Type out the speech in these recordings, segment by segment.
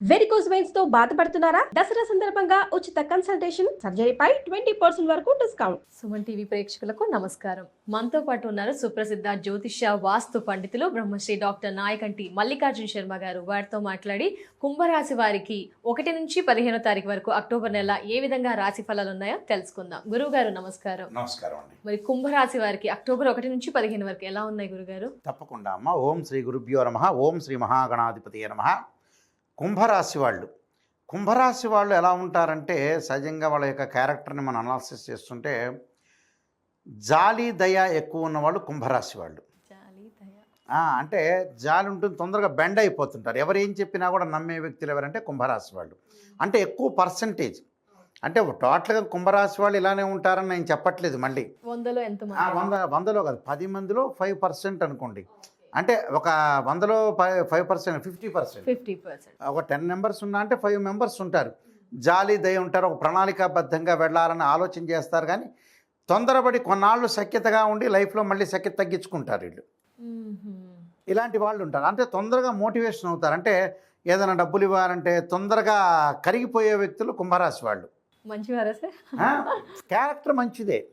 Varicose వెయిన్స్తో బాధపడుతున్నారా? దసరా సందర్భంగా ఉచిత కన్సల్టేషన్ సర్జరీపై ట్వంటీ పర్సెంట్ వరకు డిస్కౌంట్ సుమన్ టీవీ ప్రేక్షకులకు నమస్కారం. మనతో పాటు ఉన్నారు సుప్రసిద్ధ జ్యోతిష్య వాస్తు పండితులు బ్రహ్మశ్రీ డాక్టర్ నాయకంటి మల్లికార్జున శర్మ గారు. వారితో మాట్లాడి కుంభరాశి వారికి ఒకటి నుంచి పదిహేనో తారీఖు వరకు అక్టోబర్ నెల ఏ విధంగా రాశి ఫలాలు ఉన్నాయో తెలుసుకుందాం. గురువు గారు నమస్కారం. నమస్కారం అండి. మరి కుంభరాశి వారికి అక్టోబర్ ఒకటి నుంచి పదిహేను వరకు ఎలా ఉన్నాయి గురుగారు? తప్పకుండా అమ్మ. ఓం శ్రీ గురుభ్యో నమ. ఓం శ్రీ మహాగణాధిపతి నమ. కుంభరాశి వాళ్ళు. కుంభరాశి వాళ్ళు ఎలా ఉంటారంటే సహజంగా వాళ్ళ యొక్క క్యారెక్టర్ని మనం అనాలిసిస్ చేస్తుంటే జాలి దయ ఎక్కువ ఉన్నవాళ్ళు కుంభరాశి వాళ్ళు. దయ. ఆ, అంటే జాలి ఉంటుంది తొందరగా బెండ్ అయిపోతుంటారు. ఎవరు ఏం చెప్పినా కూడా నమ్మే వ్యక్తులు ఎవరంటే కుంభరాశి వాళ్ళు. అంటే ఎక్కువ పర్సంటేజ్. అంటే టోటల్గా కుంభరాశి వాళ్ళు ఇలానే ఉంటారని నేను చెప్పట్లేదు మళ్ళీ. వందలో ఎంత వంద వందలో కాదు పది మందిలో ఫైవ్ పర్సెంట్ అనుకోండి. అంటే ఒక వందలో five five percent fifty percent fifty percent ఒక టెన్ మెంబర్స్ ఉన్నా అంటే ఫైవ్ మెంబర్స్ ఉంటారు. జాలి దయ ఉంటారు ఒక ప్రణాళికాబద్ధంగా వెళ్ళాలని ఆలోచన చేస్తారు కానీ తొందరపడి కొన్నాళ్ళు సఖ్యతగా ఉండి లైఫ్లో మళ్ళీ సఖ్యత తగ్గించుకుంటారు వీళ్ళు. ఇలాంటి వాళ్ళు ఉంటారు. అంటే tొందరగా మోటివేషన్ అవుతారు. అంటే ఏదైనా డబ్బులు ఇవ్వాలంటే తొందరగా కరిగిపోయే వ్యక్తులు కుంభరాశి వాళ్ళు. మంచివారా సార్? క్యారెక్టర్ మంచిదే.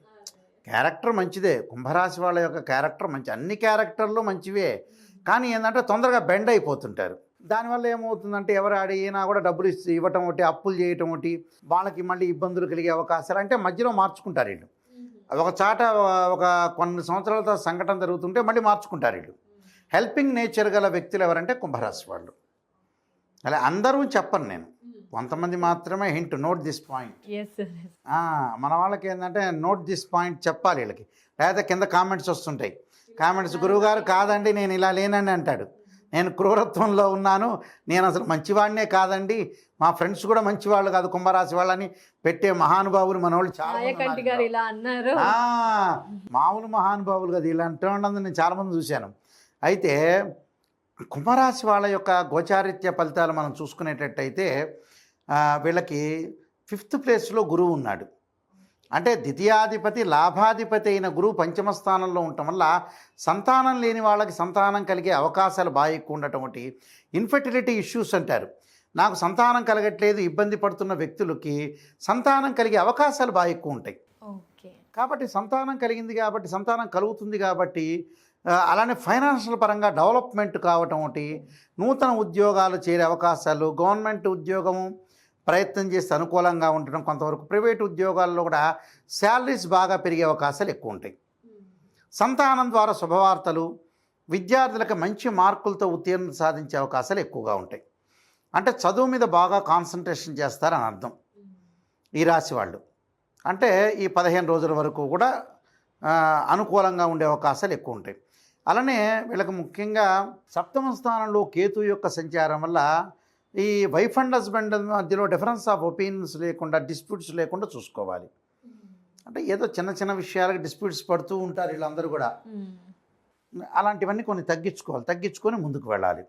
క్యారెక్టర్ మంచిదే. కుంభరాశి వాళ్ళ యొక్క క్యారెక్టర్ మంచి అన్ని క్యారెక్టర్లు మంచివే. కానీ ఏంటంటే తొందరగా బెండ్ అయిపోతుంటారు. దానివల్ల ఏమవుతుందంటే ఎవరు అడిగినా కూడా డబ్బులు ఇవ్వటం ఒకటి అప్పులు చేయటం ఒకటి వాళ్ళకి మళ్ళీ ఇబ్బందులు కలిగే అవకాశాలు అంటే మధ్యలో మార్చుకుంటారు వీళ్ళు. ఒక చాట ఒక కొన్ని సంవత్సరాల సంఘటన జరుగుతుంటే మళ్ళీ మార్చుకుంటారు వీళ్ళు. హెల్పింగ్ నేచర్ గల వ్యక్తులు ఎవరంటే కుంభరాశి వాళ్ళు. అలా అందరూ చెప్పను నేను. కొంతమంది మాత్రమే హింట్ నోట్ దిస్ పాయింట్. మన వాళ్ళకి ఏంటంటే నోట్ దిస్ పాయింట్ చెప్పాలి వీళ్ళకి. లేదా కింద కామెంట్స్ వస్తుంటాయి. కామెంట్స్ గురువుగారు కాదండి నేను ఇలా లేనండి అంటాడు. నేను క్రూరత్వంలో ఉన్నాను నేను అసలు మంచివాడినే కాదండి. మా ఫ్రెండ్స్ కూడా మంచివాళ్ళు కాదు కుంభరాశి వాళ్ళని పెట్టే మహానుభావులు మన వాళ్ళు చాలా అన్నారు. మామూలు మహానుభావులు కదా ఇలా అంటున్నది నేను చాలామంది చూశాను. అయితే కుంభరాశి వాళ్ళ యొక్క గోచారిత్య ఫలితాలు మనం చూసుకునేటట్టయితే వీళ్ళకి ఫిఫ్త్ ప్లేస్లో గురువు ఉన్నాడు. అంటే ద్వితీయాధిపతి లాభాధిపతి అయిన గురువు పంచమ స్థానంలో ఉండటం వల్ల సంతానం లేని వాళ్ళకి సంతానం కలిగే అవకాశాలు బాగా ఎక్కువ ఉండటం ఒకటి ఇన్ఫర్టిలిటీ ఇష్యూస్ అంటారు. నాకు సంతానం కలగట్లేదు ఇబ్బంది పడుతున్న వ్యక్తులకి సంతానం కలిగే అవకాశాలు బాగా ఎక్కువ ఉంటాయి. కాబట్టి సంతానం కలిగింది కాబట్టి సంతానం కలుగుతుంది కాబట్టి అలానే ఫైనాన్షియల్ పరంగా డెవలప్మెంట్ కావటం ఒకటి నూతన ఉద్యోగాలు చేరే అవకాశాలు గవర్నమెంట్ ఉద్యోగము ప్రయత్నం చేస్తే అనుకూలంగా ఉండటం కొంతవరకు ప్రైవేట్ ఉద్యోగాల్లో కూడా శాలరీస్ బాగా పెరిగే అవకాశాలు ఎక్కువ ఉంటాయి. సంతానం ద్వారా శుభవార్తలు విద్యార్థులకు మంచి మార్కులతో ఉత్తీర్ణత సాధించే అవకాశాలు ఎక్కువగా ఉంటాయి. అంటే చదువు మీద బాగా కాన్సన్ట్రేషన్ చేస్తారని అర్థం ఈ రాశి వాళ్ళు. అంటే ఈ పదిహేను రోజుల వరకు కూడా అనుకూలంగా ఉండే అవకాశాలు ఎక్కువ ఉంటాయి. అలానే వీళ్ళకి ముఖ్యంగా సప్తమ స్థానంలో కేతు యొక్క సంచారం వల్ల ఈ వైఫ్ అండ్ హస్బెండ్ మధ్యలో డిఫరెన్స్ ఆఫ్ ఒపీనియన్స్ లేకుండా డిస్ప్యూట్స్ లేకుండా చూసుకోవాలి. అంటే ఏదో చిన్న చిన్న విషయాలకు డిస్ప్యూట్స్ పడుతూ ఉంటారు వీళ్ళందరూ కూడా. అలాంటివన్నీ కొన్ని తగ్గించుకోవాలి. తగ్గించుకొని ముందుకు వెళ్ళాలి.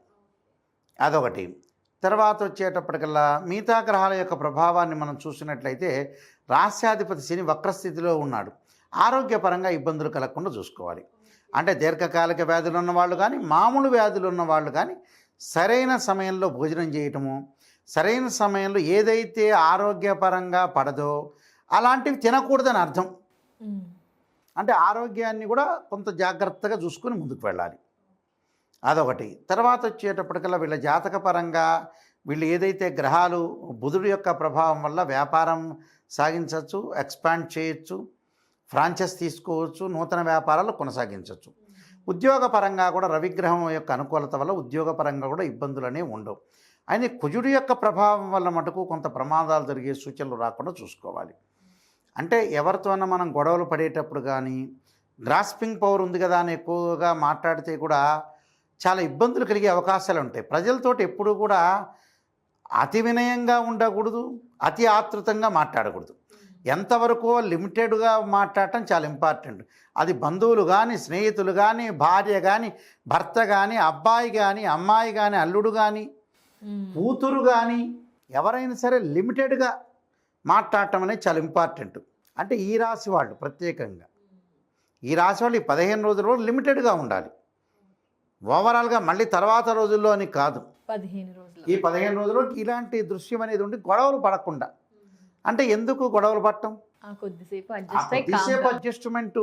అదొకటి. తర్వాత వచ్చేటప్పటికల్లా మిగతా గ్రహాల యొక్క ప్రభావాన్ని మనం చూసినట్లయితే రాస్యాధిపతి శని వక్రస్థితిలో ఉన్నాడు. ఆరోగ్యపరంగా ఇబ్బందులు కలగకుండా చూసుకోవాలి. అంటే దీర్ఘకాలిక వ్యాధులు ఉన్నవాళ్ళు కానీ మామూలు వ్యాధులు ఉన్నవాళ్ళు కానీ సరైన సమయంలో భోజనం చేయటము సరైన సమయంలో ఏదైతే ఆరోగ్యపరంగా పడదో అలాంటివి తినకూడదని అర్థం. అంటే ఆరోగ్యాన్ని కూడా కొంత జాగ్రత్తగా చూసుకొని ముందుకు వెళ్ళాలి. అదొకటి. తర్వాత వచ్చేటప్పటికల్లా వీళ్ళ జాతక పరంగా వీళ్ళు ఏదైతే గ్రహాలు బుధుడు యొక్క ప్రభావం వల్ల వ్యాపారం సాగించవచ్చు ఎక్స్పాండ్ చేయొచ్చు. ఫ్రాంచైజ్ తీసుకోవచ్చు నూతన వ్యాపారాలు కొనసాగించవచ్చు. ఉద్యోగపరంగా కూడా రవిగ్రహం యొక్క అనుకూలత వల్ల ఉద్యోగపరంగా కూడా ఇబ్బందులు అనేవి ఉండవు. అయితే కుజుడు యొక్క ప్రభావం వల్ల మటుకు కొంత ప్రమాదాలు జరిగే సూచనలు రాకుండా చూసుకోవాలి. అంటే ఎవరితోనైనా మనం గొడవలు పడేటప్పుడు కానీ గ్రాస్పింగ్ పవర్ ఉంది కదా అని ఎక్కువగా మాట్లాడితే కూడా చాలా ఇబ్బందులు కలిగే అవకాశాలు ఉంటాయి. ప్రజలతోటి ఎప్పుడూ కూడా అతి వినయంగా ఉండకూడదు అతి ఆతృతంగా మాట్లాడకూడదు. ఎంతవరకు లిమిటెడ్గా మాట్లాడటం చాలా ఇంపార్టెంట్. అది బంధువులు కానీ స్నేహితులు కానీ భార్య కానీ భర్త కానీ అబ్బాయి కానీ అమ్మాయి కానీ అల్లుడు కానీ కూతురు కానీ ఎవరైనా సరే లిమిటెడ్గా మాట్లాడటం అనేది చాలా ఇంపార్టెంట్. అంటే ఈ రాశి వాళ్ళు ప్రత్యేకంగా. ఈ రాశి వాళ్ళు ఈ పదిహేను రోజుల వరకు లిమిటెడ్గా ఉండాలి. ఓవరాల్గా మళ్ళీ తర్వాత రోజుల్లో అని కాదు. పదిహేను రోజులు. ఈ పదిహేను రోజులు ఇలాంటి దృశ్యం అనేది ఉండి గొడవలు పడకుండా అంటే ఎందుకు గొడవలు పడటం ఆ కొద్దిసేపు అడ్జస్ట్మెంట్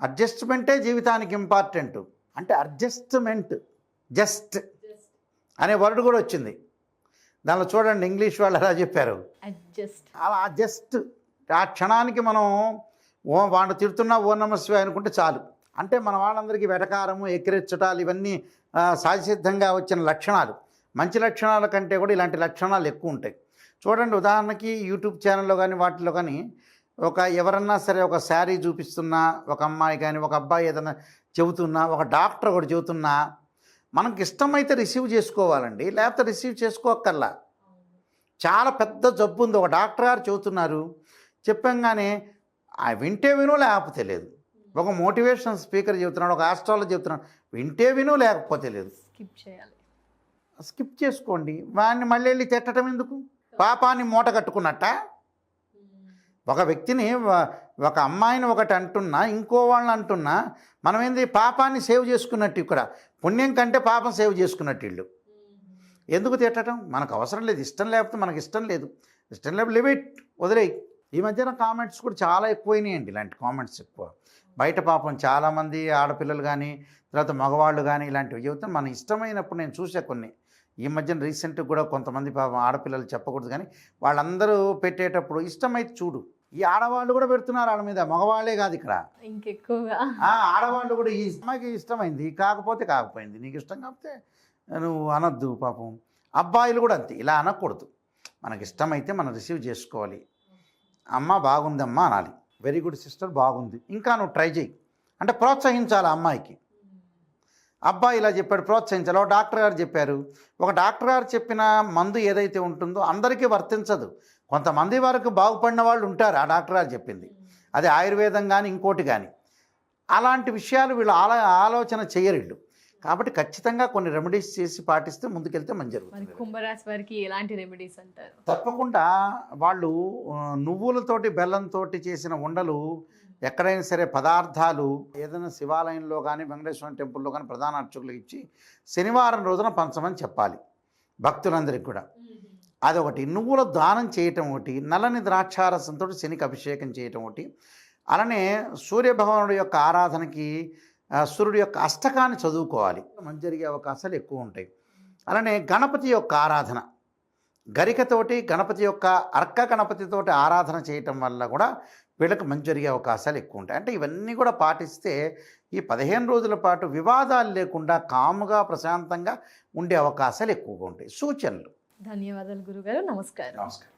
అడ్జస్ట్మెంటే జీవితానికి ఇంపార్టెంట్ అంటే అడ్జస్ట్మెంట్ జస్ట్ అనే వర్డ్ కూడా వచ్చింది. దానిలో చూడండి ఇంగ్లీష్ వాళ్ళు ఎలా చెప్పారు. అలా జస్ట్ ఆ క్షణానికి మనం ఓ వాడు తిడుతున్నా ఓ నమస్వే అనుకుంటే చాలు. అంటే మన వాళ్ళందరికీ వెటకారము ఎక్కిరెచ్చటాలు ఇవన్నీ సహజసిద్ధంగా వచ్చిన లక్షణాలు. మంచి లక్షణాల కంటే కూడా ఇలాంటి లక్షణాలు ఎక్కువ ఉంటాయి. చూడండి ఉదాహరణకి యూట్యూబ్ ఛానల్లో కానీ వాటిలో కానీ ఒక ఎవరన్నా సరే ఒక శారీ చూపిస్తున్నా ఒక అమ్మాయి కానీ ఒక అబ్బాయి ఏదైనా చెబుతున్నా ఒక డాక్టర్ ఒకటి చెబుతున్నా మనకి ఇష్టమైతే రిసీవ్ చేసుకోవాలండి. లేకపోతే రిసీవ్ చేసుకోక్కర్లా. చాలా పెద్ద జబ్బు ఉంది. ఒక డాక్టర్ గారు చెబుతున్నారు. చెప్పంగానే ఆ వింటే విను లేకపోతే లేదు. ఒక మోటివేషన్ స్పీకర్ చెబుతున్నాడు ఒక ఆస్ట్రాలజీ చెబుతున్నాడు వింటే విను లేకపోతే లేదు. స్కిప్ చేయాలి. స్కిప్ చేసుకోండి. వాడిని మళ్ళీ వెళ్ళి తిట్టడం ఎందుకు? పాపాన్ని మూట కట్టుకున్నట్ట? ఒక వ్యక్తిని ఒక అమ్మాయిని ఒకటి అంటున్నా ఇంకో వాళ్ళని అంటున్నా మనం ఏంది పాపాన్ని సేవ్ చేసుకున్నట్టు ఇక్కడ. పుణ్యం కంటే పాపం సేవ్ చేసుకున్నట్టు వీళ్ళు. ఎందుకు తిట్టడం? మనకు అవసరం లేదు. ఇష్టం లేకపోతే మనకి ఇష్టం లేదు. ఇష్టం లేకపోతే లిమిట్ వదిలేయి. ఈ మధ్యన కామెంట్స్ కూడా చాలా ఎక్కువైనాయండి ఇలాంటి కామెంట్స్ ఎక్కువ. బయట పాపం చాలామంది ఆడపిల్లలు కానీ తర్వాత మగవాళ్ళు కానీ ఇలాంటివి చెబుతాం మన ఇష్టమైనప్పుడు నేను చూసా కొన్ని. ఈ మధ్యన రీసెంట్గా కూడా కొంతమంది పాపం ఆడపిల్లలు చెప్పకూడదు కానీ వాళ్ళందరూ పెట్టేటప్పుడు ఇష్టమైతే చూడు. ఈ ఆడవాళ్ళు కూడా పెడుతున్నారు వాళ్ళ మీద మగవాళ్ళే కాదు ఇక్కడ. ఇంకెక్కువగా? ఆడవాళ్ళు కూడా ఈ అమ్మాయికి ఇష్టమైంది కాకపోతే కాకపోయింది. నీకు ఇష్టం కాకపోతే నువ్వు అనొద్దు పాపం. అబ్బాయిలు కూడా అంతే ఇలా అనకూడదు. మనకి ఇష్టమైతే మనం రిసీవ్ చేసుకోవాలి. అమ్మ బాగుందమ్మా అనాలి. వెరీ గుడ్ సిస్టర్ బాగుంది. ఇంకా నువ్వు ట్రై చేయి అంటే ప్రోత్సహించాలి అమ్మాయికి. అబ్బాయి ఇలా చెప్పాడు ప్రోత్సహించాలి. ఒక డాక్టర్ గారు చెప్పారు ఒక డాక్టర్ గారు చెప్పిన మందు ఏదైతే ఉంటుందో అందరికీ వర్తించదు. కొంతమంది వరకు బాగుపడిన వాళ్ళు ఉంటారు ఆ డాక్టర్ గారు చెప్పింది. అది ఆయుర్వేదం కానీ ఇంకోటి కానీ అలాంటి విషయాలు వీళ్ళు ఆలో ఆలోచన చేయరు వీళ్ళు. కాబట్టి ఖచ్చితంగా కొన్ని రెమెడీస్ చేసి పాటిస్తే ముందుకెళ్తే మంచి జరుగుతుంది. కుంభరాశి వారికి ఎలాంటి రెమెడీస్ అంటారు? తప్పకుండా వాళ్ళు నువ్వులతోటి బెల్లంతోటి చేసిన ఉండలు ఎక్కడైనా సరే పదార్థాలు ఏదైనా శివాలయంలో కానీ వెంకటేశ్వర టెంపుల్లో కానీ ప్రధాన అర్చకులకు ఇచ్చి శనివారం రోజున పంచమని చెప్పాలి. భక్తులందరికీ కూడా. అదొకటి. నువ్వుల దానం చేయటం ఒకటి నల్లని ద్రాక్షారసంతో శనికి అభిషేకం చేయటం ఒకటి. అలానే సూర్యభగవానుడి యొక్క ఆరాధనకి సూర్యుడి యొక్క అష్టకాన్ని చదువుకోవాలి. మంచి జరిగే అవకాశాలు ఎక్కువ ఉంటాయి. అలానే గణపతి యొక్క ఆరాధన. గరికతోటి గణపతి యొక్క అర్క గణపతితోటి ఆరాధన చేయటం వల్ల కూడా వీళ్ళకి మంచి జరిగే అవకాశాలు ఎక్కువ ఉంటాయి. అంటే ఇవన్నీ కూడా పాటిస్తే ఈ పదిహేను రోజుల పాటు వివాదాలు లేకుండా కాముగా ప్రశాంతంగా ఉండే అవకాశాలు ఎక్కువగా ఉంటాయి. సూచనలు. ధన్యవాదాలు గురుగారు. నమస్కారం. నమస్కారం.